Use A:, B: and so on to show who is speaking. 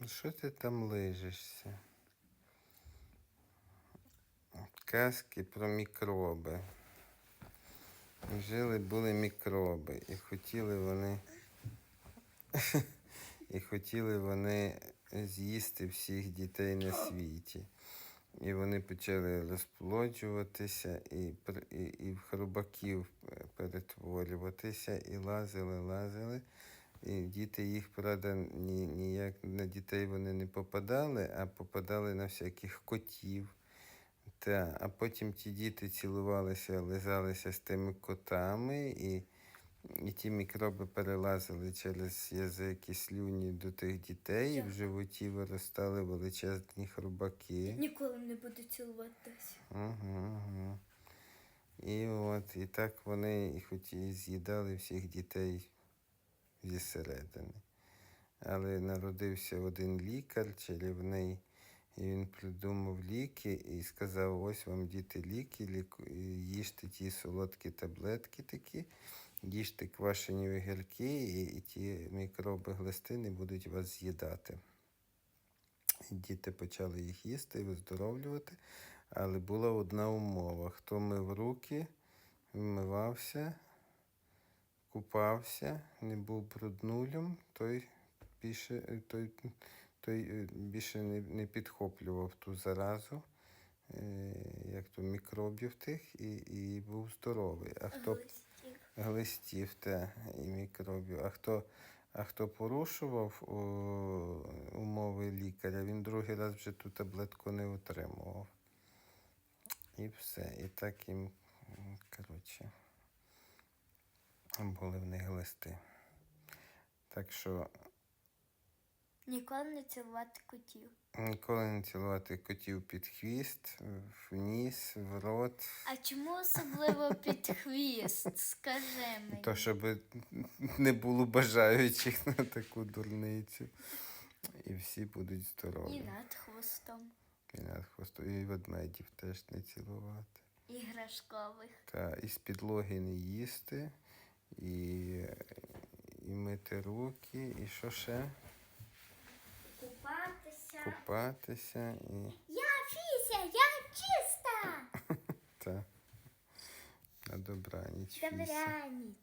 A: Ну що ти там лижешся? Казки про мікроби. Жили були мікроби і хотіли вони. і хотіли вони з'їсти всіх дітей на світі. І вони почали розплоджуватися і, і, і в хробаків е, перетворюватися, і лазили, лазили. І діти їх, правда, ні, ніяк на дітей вони не попадали, а попадали на всяких котів. Та, а потім ті діти цілувалися, лизалися з тими котами, і, і ті мікроби перелазили через язик і слюні до тих дітей, і в животі виростали величезні хробаки.
B: Ніколи не буду цілуватися.
A: Угу, угу. І от, і так вони і хоч і з'їдали всіх дітей зі середини. Але народився один лікар чарівний, і він придумав ліки і сказав: ось вам діти ліки, ліку... їжте ті солодкі таблетки такі, їжте квашені огірки, і, і ті мікроби глистини будуть вас з'їдати. Діти почали їх їсти і виздоровлювати. Але була одна умова: хто мив руки, вмивався, купався, не був бруднулем, той більше, той, той е, більше не, не підхоплював ту заразу, е, як то мікробів тих, і, і був здоровий. А хто
B: Глистів.
A: глистів та і мікробів. А хто, а хто порушував о, умови лікаря, він другий раз вже ту таблетку не отримував. І все. І так їм, були в них глисти. Так що
B: Ніколи не цілувати котів.
A: ніколи не цілувати котів під хвіст, в ніс, в рот.
B: А чому особливо під хвіст? Скажи мені.
A: То, щоб не було бажаючих на таку дурницю. І всі будуть здорові.
B: І над хвостом.
A: І над хвостом. І ведмедів теж не цілувати.
B: Іграшкових.
A: Та і з підлоги не їсти, і, і мити руки, і що ще?
B: Купатися.
A: Купатися і.
B: Я Фіся, я чиста.
A: Та. На добраніч. Фіся.
B: Добраніч.